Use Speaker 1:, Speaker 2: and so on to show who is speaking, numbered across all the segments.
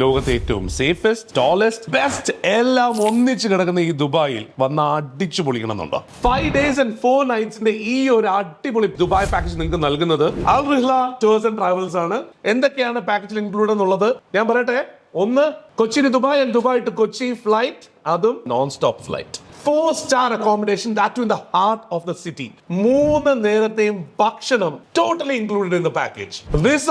Speaker 1: ലോകത്തെ ഏറ്റവും safest tallest best എല്ലാം ഒന്നിച്ച് കിടക്കുന്ന ഈ ദുബായിൽ വന്ന് അടിച്ചു പൊളിക്കണമെന്നുണ്ടോ? ഫൈവ് ഡേയ്സ് ആൻഡ് ഫോർ നൈറ്റ്സിന്റെ ഈ ഒരു അടിപൊളി ദുബായ് പാക്കേജ് നിങ്ങൾക്ക് നൽകുന്നത് Al Rihla tours and travels ആണ്. എന്തൊക്കെയാണ് പാക്കേജിൽ ഇൻക്ലൂഡ് എന്നുള്ളത്? ഞാൻ പറയട്ടെ. ഒന്ന് Kochi to Dubai and Dubai to Kochi flight അതും non stop flight four star accommodation that in the heart of the city മൂന്ന് നേരത്തെയും ഭക്ഷണം totally included in the package visa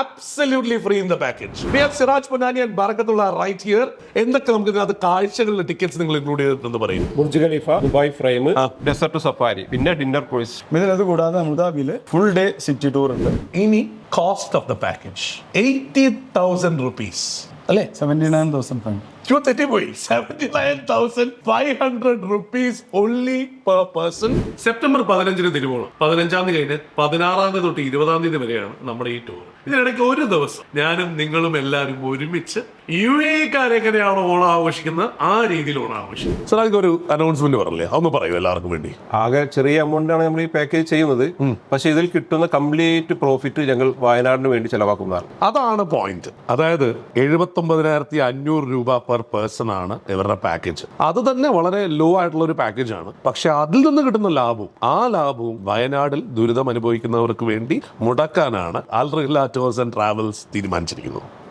Speaker 1: absolutely free in the package we have Siraj Ponnani and Barakatullah right here എന്തൊക്കെ നമുക്ക് ഇതിനകത്ത് കാഴ്ചകളുടെ tickets നിങ്ങൾ include ചെയ്തിട്ടുണ്ടെന്ന് പറയും?
Speaker 2: Burj Khalifa Dubai frame. Desert safari പിന്നെ ഡിന്നർ ക്രൂയിസ്
Speaker 3: ഇതിനത് കൂടാതെ അബുദാബിയിൽ ഫുൾ ഡേ സിറ്റി ടൂർ ഉണ്ട്.
Speaker 1: ഇനി cost of the package eighty thousand rupees അല്ലേ?
Speaker 3: സെവന്റി നയൻ തൗസൻഡ് ഫൈവ്
Speaker 1: പോയി തെറ്റിപ്പോയി. Seventy nine thousand five hundred rupees only per person September പതിനഞ്ചിന് തിരുവോണം. പതിനഞ്ചാം തീയതി കഴിഞ്ഞ് പതിനാറാം തീയതി തൊട്ട് ഇരുപതാം തീയതി വരെയാണ് നമ്മുടെ ഈ ടൂർ ഇതിനിടയ്ക്ക് ഒരു ദിവസം ഞാനും നിങ്ങളും എല്ലാവരും ഒരുമിച്ച് യു എക്കാരെങ്ങനെയാണോ ഓണം ആഘോഷിക്കുന്നത്? ആ രീതിയിൽ ഓണം ആഘോഷിക്കുന്നത്. സാർ അതിന് ഒരു അനൗൺസ്മെന്റ് പറഞ്ഞില്ലേ? അതൊന്ന് പറയൂ എല്ലാവർക്കും വേണ്ടി?
Speaker 2: ആകെ ചെറിയ എമൗണ്ട് ആണ് നമ്മൾ ഈ പാക്കേജ് ചെയ്യുന്നത്. പക്ഷേ ഇതിൽ കിട്ടുന്ന കംപ്ലീറ്റ് പ്രോഫിറ്റ് ഞങ്ങൾ വയനാടിന് വേണ്ടി ചെലവാക്കുന്നതാണ്.
Speaker 1: അതാണ് പോയിന്റ് അതായത് എഴുപത്തി ഒമ്പതിനായിരത്തി അഞ്ഞൂറ് രൂപ പെർ പേഴ്സൺ ആണ് ഇവരുടെ പാക്കേജ് അത് തന്നെ വളരെ ലോ ആയിട്ടുള്ള ഒരു പാക്കേജ് ആണ്. പക്ഷെ അതിൽ നിന്ന് കിട്ടുന്ന ലാഭവും ആ ലാഭവും വയനാടിൽ ദുരിതം അനുഭവിക്കുന്നവർക്ക് വേണ്ടി മുടക്കാനാണ് Al Rihla tours and travels തീരുമാനിച്ചിരിക്കുന്നത്.